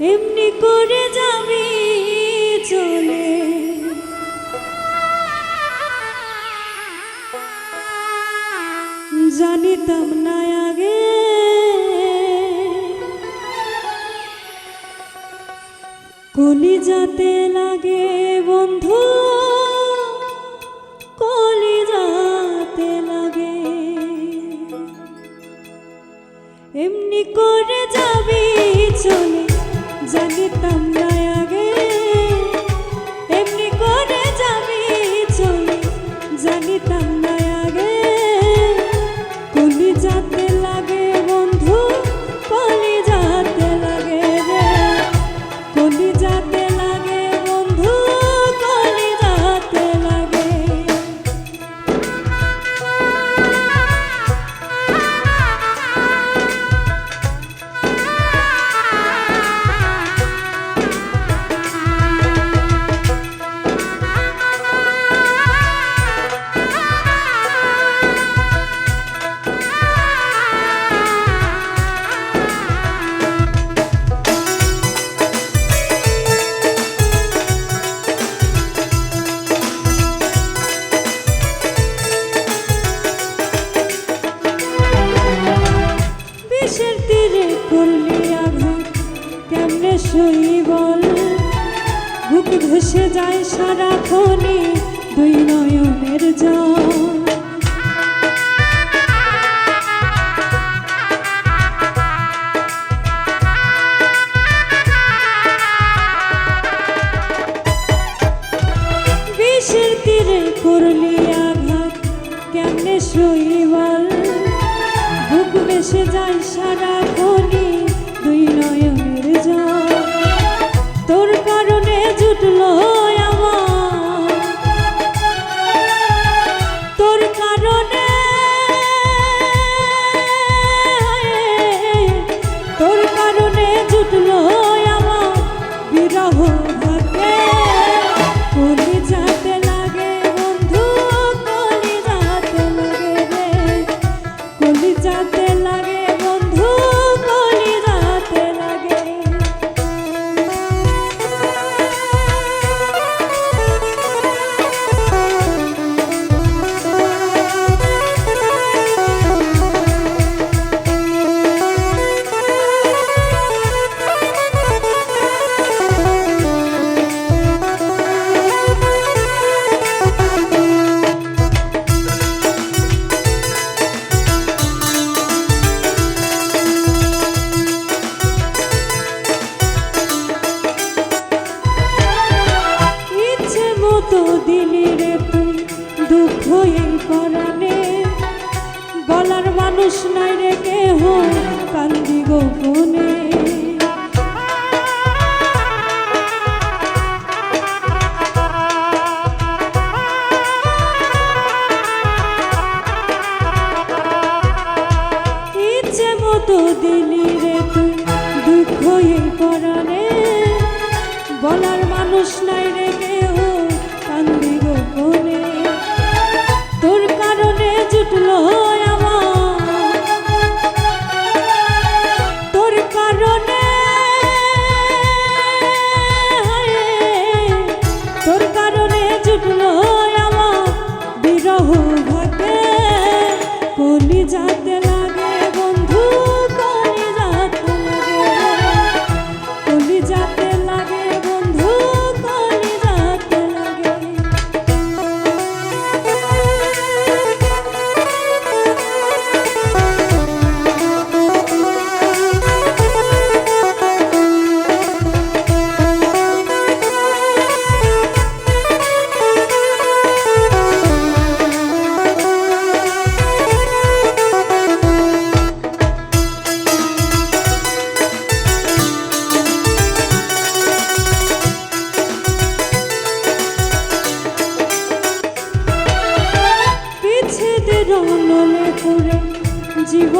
এমনি করে যাবি চলে। জানিতাম না আগে। কলি যাতে লাগে বন্ধু। ভেসে যায় সারাক্ষণে দুই নয়নের জল। তীরে করলি আঘাত, কেমনে সই বল বুক বেসে যায় সারা বলার মানুষ নাই রে কেহ, কান্দি গোপনে ইচ্ছে মতো দিলি রে তুই দুঃখ এই বলার মানুষ নাই রে কেউ যাতে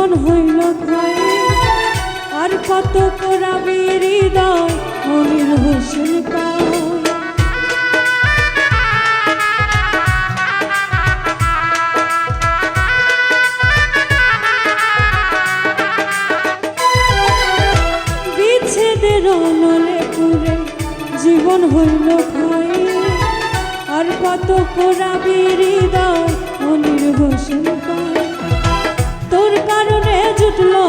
জীবন হইল আর কত করাবি হৃদয় পুরে জীবন হইল খাই আর কত পোড়াবি হৃদয় মনির হোসেন কারণে জুটলো